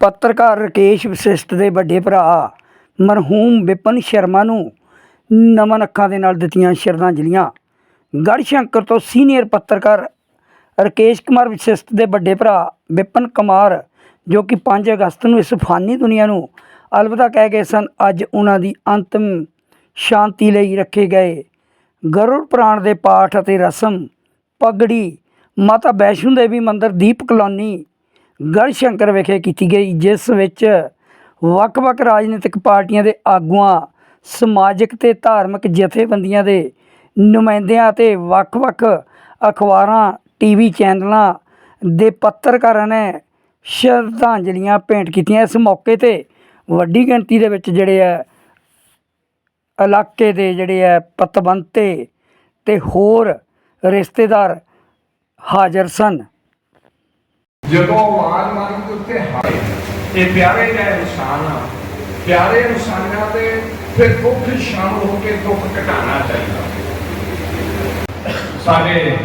ਪੱਤਰਕਾਰ ਰਕੇਸ਼ ਵਸਿਸ਼ਟ ਦੇ ਵੱਡੇ ਭਰਾ ਮਰਹੂਮ ਵਿਪਨ ਸ਼ਰਮਾ ਨੂੰ ਨਮਨ ਅੱਖਾਂ ਦੇ ਨਾਲ ਦਿੱਤੀਆਂ ਸ਼ਰਧਾਂਜਲੀਆਂ। ਗੜ੍ਹਸ਼ੰਕਰ ਤੋਂ ਸੀਨੀਅਰ ਪੱਤਰਕਾਰ ਰਕੇਸ਼ ਕੁਮਾਰ ਵਸਿਸ਼ਟ ਦੇ ਵੱਡੇ ਭਰਾ ਵਿਪਨ ਕੁਮਾਰ, ਜੋ ਕਿ 5 ਅਗਸਤ ਨੂੰ ਇਸ ਫਾਨੀ ਦੁਨੀਆ ਨੂੰ ਅਲਵਿਦਾ ਕਹਿ ਗਏ ਸਨ, ਅੱਜ ਉਹਨਾਂ ਦੀ ਅੰਤਮ ਸ਼ਾਂਤੀ ਲਈ ਰੱਖੇ ਗਏ। ਗਰੁੜ ਪੁਰਾਣ ਦੇ ਪਾਠ ਅਤੇ ਰਸਮ, ਪਗੜੀ, ਮਾਤਾ ਵੈਸ਼ਨੋ ਦੇਵੀ ਮੰਦਿਰ ਦੀਪ ਕਲੋਨੀ ਗੜ੍ਹਸ਼ੰਕਰ ਵਿਖੇ ਕੀਤੀ ਗਈ, ਜਿਸ ਵਿੱਚ ਵੱਖ-ਵੱਖ ਰਾਜਨੀਤਿਕ ਪਾਰਟੀਆਂ ਦੇ ਆਗੂਆਂ, ਸਮਾਜਿਕ ਤੇ ਧਾਰਮਿਕ ਜਥੇਬੰਦੀਆਂ ਦੇ ਨੁਮਾਇੰਦਿਆਂ ਅਤੇ ਵੱਖ-ਵੱਖ ਅਖਬਾਰਾਂ, ਟੀਵੀ ਚੈਨਲਾਂ ਦੇ ਪੱਤਰਕਾਰਾਂ ਨੇ ਸ਼ਰਧਾਂਜਲੀਆਂ ਭੇਂਟ ਕੀਤੀਆਂ। ਇਸ ਮੌਕੇ ਤੇ ਵੱਡੀ ਗਿਣਤੀ ਦੇ ਵਿੱਚ ਜਿਹੜੇ ਆ, ਇਲਾਕੇ ਦੇ ਜਿਹੜੇ ਆ, ਪਤਵੰਤੇ ਤੇ ਹੋਰ ਰਿਸ਼ਤੇਦਾਰ ਹਾਜ਼ਰ ਸਨ। ਜਦੋਂ ਆਵਾਜ਼ ਮਾਰੀ ਤੇ ਉੱਤੇ ਹਾਏ ਇਹ ਪਿਆਰੇ ਜਿਹੇ ਇਨਸਾਨ ਆ, ਪਿਆਰੇ ਇਨਸਾਨਾਂ ਦੇ ਫਿਰ ਦੁੱਖ ਸ਼ਾਮਲ ਹੋ ਕੇ ਦੁੱਖ ਘਟਾਉਣਾ ਚਾਹੀਦਾ। ਸਾਡੇ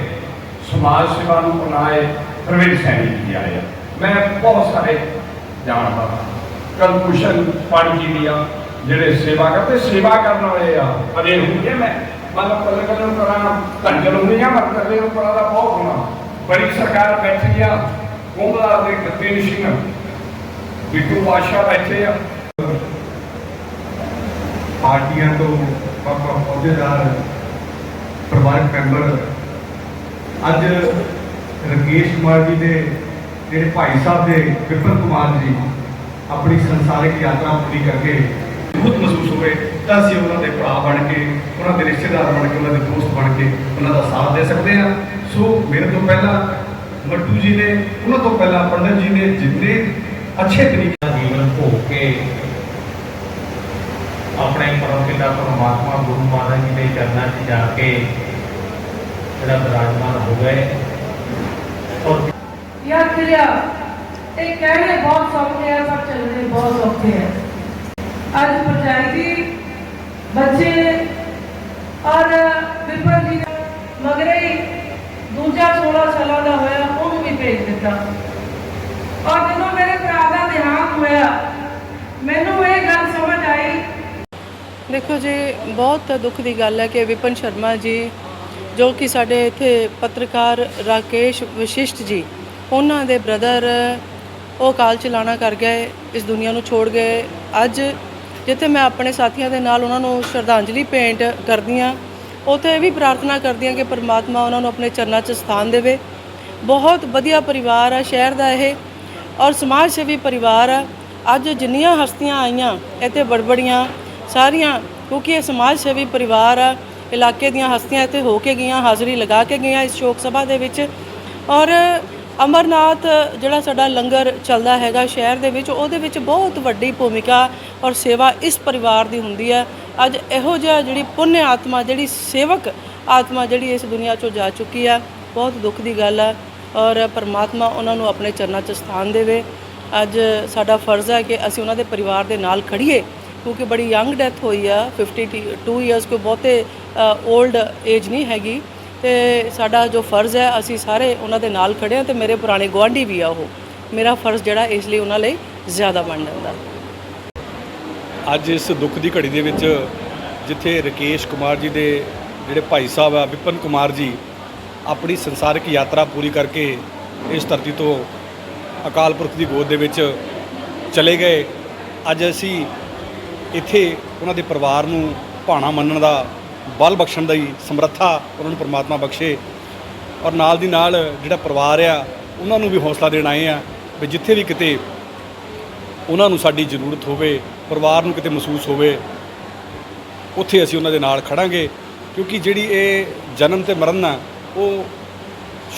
ਸਮਾਜ ਸੇਵਾ ਨੂੰ ਬਣਾਏ ਪ੍ਰਵੀਨ ਸੈਣੀ ਜੀ ਆਏ ਆ। ਮੈਂ ਬਹੁਤ ਸਾਰੇ ਜਾਣਦਾ ਕਲਪੂਸ਼ਨ ਪਾਣੀ ਜੀ ਵੀ ਆ, ਜਿਹੜੇ ਸੇਵਾ ਕਰਦੇ ਸੇਵਾ ਕਰਨ ਵਾਲੇ ਆ ਅਰੇ ਹੁੰਦੇ ਮੈਂ ਮਤਲਬ ਕੱਲੇ ਕੱਲੇ ਨੂੰ ਕਰਾਂ ਧੰਜਲ ਹੁੰਦੀਆਂ ਮਤ ਕਰਦੇ ਨੂੰ ਕਰਾਂ ਦਾ ਬਹੁਤ ਹੋਣਾ ਬੜੀ ਸਰਕਾਰ ਬੈਠੀ ਆ ਕੋਮਲਾ ਦੇ ਗੱਤੇ ਸਿੰਘ ਬਿੱਟੂ ਬਾਦਸ਼ਾਹ ਬੈਠੇ ਆ। ਪਾਰਟੀਆਂ ਤੋਂ ਵੱਖ ਵੱਖ ਅਹੁਦੇਦਾਰ ਪਰਿਵਾਰਕ ਮੈਂਬਰ। ਅੱਜ ਰਕੇਸ਼ ਕੁਮਾਰ ਜੀ ਦੇ, ਜਿਹੜੇ ਭਾਈ ਸਾਹਿਬ ਦੇ, ਵਿਪਨ ਕੁਮਾਰ ਜੀ, ਆਪਣੀ ਸੰਸਾਰਿਕ ਯਾਤਰਾ ਪੂਰੀ ਕਰਕੇ ਬਹੁਤ ਮਹਿਸੂਸ ਹੋਵੇ ਤਾਂ ਅਸੀਂ ਉਹਨਾਂ ਦੇ ਭਰਾ ਬਣ ਕੇ, ਉਹਨਾਂ ਦੇ ਰਿਸ਼ਤੇਦਾਰ ਬਣ ਕੇ, ਉਹਨਾਂ ਦੇ ਦੋਸਤ ਬਣ ਕੇ, ਉਹਨਾਂ ਦਾ ਸਾਥ ਦੇ ਸਕਦੇ ਹਾਂ। ਸੋ ਮੇਰੇ ਤੋਂ ਪਹਿਲਾਂ ਮੱਟੂ ਜੀ ਨੇ, ਉਹਨਾਂ ਤੋਂ ਪਹਿਲਾਂ ਪੰਡਤ ਜੀ ਨੇ ਜਿੰਨੇ ਅੱਛੇ ਤਰੀਕੇ ਦਾ ਜੀਵਨ ਭੋਗ ਕੇ ਆਪਣੇ ਪਰਮ ਪਿਤਾ ਪਰਮਾਤਮਾ ਗੁਰੂ ਮਹਾਰਾਜ ਜੀ ਦੇ ਚਰਨਾਂ 'ਚ ਜਾ ਕੇ ਜਿਹੜਾ ਵਿਰਾਜਮਾਨ ਹੋ ਗਏ। ਔਰ ਯਾਰ ਕਿਰਿਆ, ਇਹ ਕਹਿਣੇ ਬਹੁਤ ਸੌਖੇ ਆ, ਪਰ ਚੱਲਣੇ ਬਹੁਤ ਔਖੇ ਆ। ਅੱਜ ਪਰਜਾਈ ਬੱਚੇ ਔਰ ਵਿਪਨ ਜੀ ਮਗਰੇ ਦੂਜਾ 16 ਸਾਲਾਂ ਦਾ ਹੋਇਆ। ਉਹਨੂੰ ਔਰ ਜਦੋਂ ਮੇਰੇ ਭਰਾ ਦਾ ਦੇਹਾਂਤ ਹੋਇਆ, ਮੈਨੂੰ ਇਹ ਗੱਲ ਸਮਝ ਆਈ। ਦੇਖੋ ਜੀ, ਬਹੁਤ ਦੁੱਖ ਦੀ ਗੱਲ ਹੈ ਕਿ ਵਿਪਨ ਸ਼ਰਮਾ ਜੀ, ਜੋ ਕਿ ਸਾਡੇ ਇੱਥੇ ਪੱਤਰਕਾਰ ਰਾਕੇਸ਼ ਵਸ਼ਿਸ਼ਟ ਜੀ, ਉਹਨਾਂ ਦੇ ਬ੍ਰਦਰ ਉਹ ਕਾਲ ਚਲਾਣਾ ਕਰ ਗਏ, ਇਸ ਦੁਨੀਆ ਨੂੰ ਛੋੜ ਗਏ। ਅੱਜ ਜਿੱਥੇ ਮੈਂ ਆਪਣੇ ਸਾਥੀਆਂ ਦੇ ਨਾਲ ਉਹਨਾਂ ਨੂੰ ਸ਼ਰਧਾਂਜਲੀ ਭੇਂਟ ਕਰਦੀ ਹਾਂ, ਉੱਥੇ ਇਹ ਵੀ ਪ੍ਰਾਰਥਨਾ ਕਰਦੀ ਹਾਂ ਕਿ ਪਰਮਾਤਮਾ ਉਹਨਾਂ ਨੂੰ ਆਪਣੇ ਚਰਨਾਂ 'ਚ ਸਥਾਨ ਦੇਵੇ। ਬਹੁਤ ਵਧੀਆ ਪਰਿਵਾਰ ਆ, ਸ਼ਹਿਰ ਦਾ ਇਹ ਔਰ ਸਮਾਜ ਸੇਵੀ ਪਰਿਵਾਰ ਆ। ਅੱਜ ਜਿੰਨੀਆਂ ਹਸਤੀਆਂ ਆਈਆਂ, ਇੱਥੇ ਬੜਬੜੀਆਂ, ਸਾਰੀਆਂ, ਕਿਉਂਕਿ ਇਹ ਸਮਾਜ ਸੇਵੀ ਪਰਿਵਾਰ ਆ, ਇਲਾਕੇ ਦੀਆਂ ਹਸਤੀਆਂ ਇੱਥੇ ਹੋ ਕੇ ਗਈਆਂ, ਹਾਜ਼ਰੀ ਲਗਾ ਕੇ ਗਈਆਂ ਇਸ ਸ਼ੋਕ ਸਭਾ ਦੇ ਵਿੱਚ। ਔਰ ਅਮਰਨਾਥ, ਜਿਹੜਾ ਸਾਡਾ ਲੰਗਰ ਚੱਲਦਾ ਹੈਗਾ ਸ਼ਹਿਰ ਦੇ ਵਿੱਚ, ਉਹਦੇ ਵਿੱਚ ਬਹੁਤ ਵੱਡੀ ਭੂਮਿਕਾ ਔਰ ਸੇਵਾ ਇਸ ਪਰਿਵਾਰ ਦੀ ਹੁੰਦੀ ਹੈ ਅੱਜ ਇਹੋ ਜਿਹਾ ਜਿਹੜੀ ਪੁੰਨ ਆਤਮਾ, ਜਿਹੜੀ ਸੇਵਕ ਆਤਮਾ ਜਿਹੜੀ ਇਸ ਦੁਨੀਆ ਚੋਂ ਜਾ ਚੁੱਕੀ ਆ, ਬਹੁਤ ਦੁੱਖ ਦੀ ਗੱਲ ਆ। ਔਰ ਪਰਮਾਤਮਾ ਉਹਨਾਂ ਨੂੰ ਆਪਣੇ ਚਰਨਾਂ 'ਚ ਸਥਾਨ ਦੇਵੇ। ਅੱਜ ਸਾਡਾ ਫਰਜ਼ ਹੈ ਕਿ ਅਸੀਂ ਉਹਨਾਂ ਦੇ ਪਰਿਵਾਰ ਦੇ ਨਾਲ ਖੜੀਏ ਕਿਉਂਕਿ ਬੜੀ ਯੰਗ ਡੈਥ ਹੋਈ ਆ 52 ਇਅਰਸ ਕੋਈ ਬਹੁਤੇ 올ਡ ਏਜ ਨਹੀਂ ਹੈਗੀ। ਤੇ ਸਾਡਾ ਜੋ ਫਰਜ਼ ਹੈ, ਅਸੀਂ ਸਾਰੇ ਉਹਨਾਂ ਦੇ ਨਾਲ ਖੜੇ ਹਾਂ ਤੇ ਮੇਰੇ ਪੁਰਾਣੇ ਗੁਆਂਢੀ ਵੀ ਆ ਉਹ। ਮੇਰਾ ਫਰਜ਼ ਜਿਹੜਾ ਇਸ ਲਈ ਉਹਨਾਂ ਲਈ ਜ਼ਿਆਦਾ ਬਣ ਜਾਂਦਾ। ਅੱਜ ਇਸ ਦੁੱਖ ਦੀ ਘੜੀ ਦੇ ਵਿੱਚ ਜਿੱਥੇ ਰਕੇਸ਼ ਕੁਮਾਰ ਜੀ ਦੇ ਜਿਹੜੇ ਭਾਈ ਸਾਹਿਬ ਆ, ਵਿਪਨ ਕੁਮਾਰ ਜੀ ਆਪਣੀ ਸੰਸਾਰਿਕ ਯਾਤਰਾ ਪੂਰੀ ਕਰਕੇ ਇਸ ਧਰਤੀ ਤੋਂ ਅਕਾਲ ਪੁਰਖ ਦੀ ਗੋਦ ਦੇ ਵਿੱਚ ਚਲੇ ਗਏ। ਅੱਜ ਅਸੀਂ ਇੱਥੇ ਉਹਨਾਂ ਦੇ ਪਰਿਵਾਰ ਨੂੰ ਭਾਣਾ ਮੰਨਣ ਦਾ, ਬਲ ਬਖਸ਼ਣ ਦੀ ਸਮਰੱਥਾ ਉਹਨਾਂ ਨੂੰ ਪ੍ਰਮਾਤਮਾ ਬਖਸ਼ੇ ਔਰ ਨਾਲ ਦੀ ਨਾਲ ਜਿਹੜਾ ਪਰਿਵਾਰ ਆ, ਉਹਨਾਂ ਨੂੰ ਵੀ ਹੌਸਲਾ ਦੇਣ ਆਏ ਆ ਵੀ ਜਿੱਥੇ ਵੀ ਕਿਤੇ ਉਹਨਾਂ ਨੂੰ ਸਾਡੀ ਜ਼ਰੂਰਤ ਹੋਵੇ, ਪਰਿਵਾਰ ਨੂੰ ਕਿਤੇ ਮਹਿਸੂਸ ਹੋਵੇ, ਉੱਥੇ ਅਸੀਂ ਉਹਨਾਂ ਦੇ ਨਾਲ ਖੜਾਂਗੇ। ਕਿਉਂਕਿ ਜਿਹੜੀ ਇਹ ਜਨਮ ਤੇ ਮਰਨ ਆ ਉਹ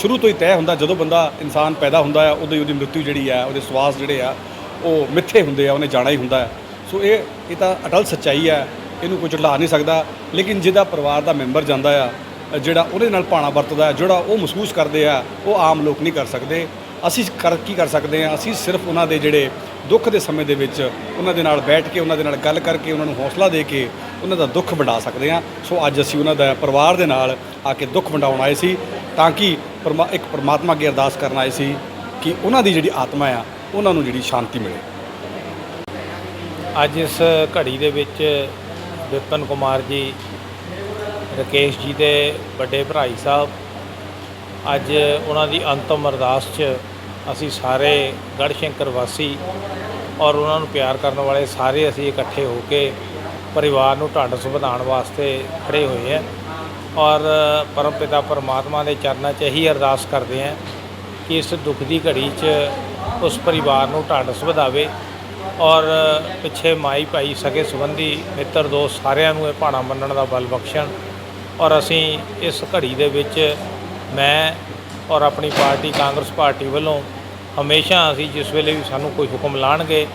ਸ਼ੁਰੂ ਤੋਂ ਹੀ ਤੈਅ ਹੁੰਦਾ ਜਦੋਂ ਬੰਦਾ ਇਨਸਾਨ ਪੈਦਾ ਹੁੰਦਾ ਆ ਉਦੋਂ ਹੀ ਉਹਦੀ ਮ੍ਰਿਤੂ ਜਿਹੜੀ ਆ, ਉਹਦੇ ਸਵਾਸ ਜਿਹੜੇ ਆ, ਉਹ ਮਿੱਥੇ ਹੁੰਦੇ ਆ, ਉਹਨੇ ਜਾਣਾ ਹੀ ਹੁੰਦਾ ਸੋ ਇਹ ਇਹ ਤਾਂ ਅਟਲ ਸੱਚਾਈ ਆ, ਇਹਨੂੰ ਕੋਈ ਝੁਟਲਾ ਨਹੀਂ ਸਕਦਾ, ਲੇਕਿਨ ਜਿਹਦਾ ਪਰਿਵਾਰ ਦਾ ਮੈਂਬਰ ਜਾਂਦਾ ਆ, ਜਿਹੜਾ ਉਹਦੇ ਨਾਲ ਪਾਣਾ ਵਰਤਦਾ, ਜਿਹੜਾ ਉਹ ਮਹਿਸੂਸ ਕਰਦੇ ਆ, ਉਹ ਆਮ ਲੋਕ ਨਹੀਂ ਕਰ ਸਕਦੇ। ਅਸੀਂ ਕਰ ਕੀ ਕਰ ਸਕਦੇ ਹਾਂ? ਅਸੀਂ ਸਿਰਫ ਉਹਨਾਂ ਦੇ ਜਿਹੜੇ ਦੁੱਖ ਦੇ ਸਮੇਂ ਦੇ ਵਿੱਚ ਉਹਨਾਂ ਦੇ ਨਾਲ ਬੈਠ ਕੇ, ਉਹਨਾਂ ਦੇ ਨਾਲ ਗੱਲ ਕਰਕੇ, ਉਹਨਾਂ ਨੂੰ ਹੌਸਲਾ ਦੇ ਕੇ ਉਹਨਾਂ ਦਾ ਦੁੱਖ ਵੰਡਾ ਸਕਦੇ ਹਾਂ। ਸੋ ਅੱਜ ਅਸੀਂ ਉਹਨਾਂ ਦਾ ਪਰਿਵਾਰ ਦੇ ਨਾਲ ਆ ਕੇ ਦੁੱਖ ਵੰਡਾਉਣ ਆਏ ਸੀ ਤਾਂ ਕਿ ਪਰਮਾ ਇੱਕ ਪਰਮਾਤਮਾ ਅੱਗੇ ਅਰਦਾਸ ਕਰਨ ਆਏ ਸੀ ਕਿ ਉਹਨਾਂ ਦੀ ਜਿਹੜੀ ਆਤਮਾ ਆ, ਉਹਨਾਂ ਨੂੰ ਜਿਹੜੀ ਸ਼ਾਂਤੀ ਮਿਲੇ। ਅੱਜ ਇਸ ਘੜੀ ਦੇ ਵਿੱਚ ਵਿਪਨ ਕੁਮਾਰ ਜੀ, ਰਕੇਸ਼ ਜੀ ਦੇ ਵੱਡੇ ਭਰਾਈ ਸਾਹਿਬ, ਅੱਜ ਉਹਨਾਂ ਦੀ ਅੰਤਮ ਅਰਦਾਸ 'ਚ ਅਸੀਂ ਸਾਰੇ ਗੜਸ਼ੰਕਰ ਵਾਸੀ ਔਰ ਉਹਨਾਂ ਨੂੰ ਪਿਆਰ ਕਰਨ ਵਾਲੇ ਸਾਰੇ ਅਸੀਂ ਇਕੱਠੇ ਹੋ ਕੇ ਪਰਿਵਾਰ ਨੂੰ ਢਾਂਢਸ ਵਧਾਉਣ ਵਾਸਤੇ ਖੜੇ ਹੋਏ ਹਾਂ ਔਰ ਪਰਮਪਿਤਾ ਪਰਮਾਤਮਾ ਦੇ ਚਰਨਾਂ 'ਚ ਇਹੀ ਅਰਦਾਸ ਕਰਦੇ ਹਾਂ ਕਿ ਇਸ ਦੁੱਖ ਦੀ ਘੜੀ 'ਚ ਉਸ ਪਰਿਵਾਰ ਨੂੰ ਢਾਂਢਸ ਵਧਾਵੇ ਔਰ ਪਿੱਛੇ ਮਾਈ ਭਾਈ ਸਕੇ ਸੰਬੰਧੀ ਮਿੱਤਰ ਦੋਸਤ ਸਾਰਿਆਂ ਨੂੰ ਇਹ ਭਾਣਾ ਮੰਨਣ ਦਾ ਬਲ ਬਖਸ਼ਣ ਔਰ ਅਸੀਂ ਇਸ ਘੜੀ ਦੇ ਵਿੱਚ ਮੈਂ ਔਰ ਆਪਣੀ ਪਾਰਟੀ ਕਾਂਗਰਸ ਪਾਰਟੀ ਵੱਲੋਂ ਹਮੇਸ਼ਾ ਅਸੀਂ ਜਿਸ ਵੇਲੇ ਵੀ ਸਾਨੂੰ ਕੋਈ ਹੁਕਮ ਲਾਣਗੇ,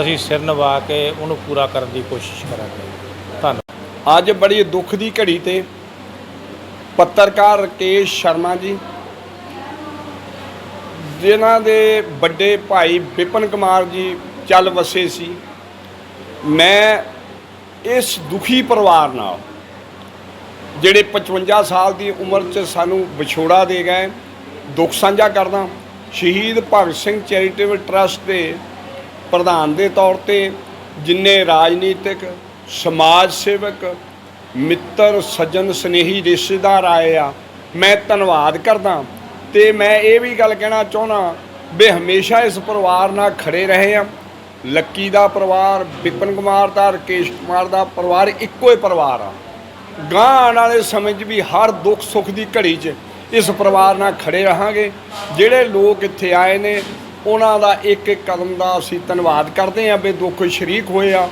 ਅਸੀਂ ਸਿਰ ਨਿਭਾ ਕੇ ਉਹਨੂੰ ਪੂਰਾ ਕਰਨ ਦੀ ਕੋਸ਼ਿਸ਼ ਕਰਾਂਗੇ। ਧੰਨਵਾਦ। ਅੱਜ ਬੜੀ ਦੁੱਖ ਦੀ ਘੜੀ ਤੇ ਪੱਤਰਕਾਰ ਰਕੇਸ਼ ਸ਼ਰਮਾ ਜੀ, ਜਿਨ੍ਹਾਂ ਦੇ ਵੱਡੇ ਭਾਈ ਵਿਪਨ ਕੁਮਾਰ ਜੀ ਚੱਲ ਵਸੇ ਸੀ, ਮੈਂ ਇਸ ਦੁਖੀ ਪਰਿਵਾਰ ਨਾਲ ਜਿਹੜੇ 55 ਸਾਲ ਦੀ ਉਮਰ 'ਚ ਸਾਨੂੰ ਵਿਛੋੜਾ ਦੇ ਗਏ, ਦੁੱਖ ਸਾਂਝਾ ਕਰਦਾ। ਸ਼ਹੀਦ ਭਗਤ ਸਿੰਘ ਚੈਰੀਟੇਬਲ ਟਰਸਟ ਦੇ ਪ੍ਰਧਾਨ ਦੇ ਤੌਰ ਤੇ ਜਿੰਨੇ ਰਾਜਨੀਤਿਕ, ਸਮਾਜ ਸੇਵਕ, ਮਿੱਤਰ, ਸੱਜਣ, ਸਨੇਹੀ ਰਿਸ਼ਤੇਦਾਰ ਆਏ ਆ, ਮੈਂ ਧੰਨਵਾਦ ਕਰਦਾ। ਤੇ ਮੈਂ ਇਹ ਵੀ ਗੱਲ ਕਹਿਣਾ ਚਾਹੁੰਦਾ ਵੀ ਹਮੇਸ਼ਾ ਇਸ ਪਰਿਵਾਰ ਨਾਲ ਖੜੇ ਰਹੇ ਆ। ਲੱਕੀ ਦਾ ਪਰਿਵਾਰ, ਵਿਪਨ ਕੁਮਾਰ ਦਾ, ਰਕੇਸ਼ ਕੁਮਾਰ ਦਾ ਪਰਿਵਾਰ ਇੱਕੋ ਹੀ ਪਰਿਵਾਰ ਆ। ਗਾਂ ਆਉਣ ਵਾਲੇ ਸਮੇਂ 'ਚ ਵੀ ਹਰ ਦੁੱਖ ਸੁੱਖ ਦੀ ਘੜੀ 'ਚ ਇਸ ਪਰਿਵਾਰ ਨਾਲ ਖੜੇ ਰਹਾਂਗੇ। ਜਿਹੜੇ ਲੋਕ ਇੱਥੇ ਆਏ ਨੇ, ਉਹਨਾਂ ਦਾ ਇੱਕ ਇੱਕ ਕਦਮ ਦਾ ਅਸੀਂ ਧੰਨਵਾਦ ਕਰਦੇ ਹਾਂ ਵੀ ਦੁੱਖ ਸ਼ਰੀਕ ਹੋਏ ਆ।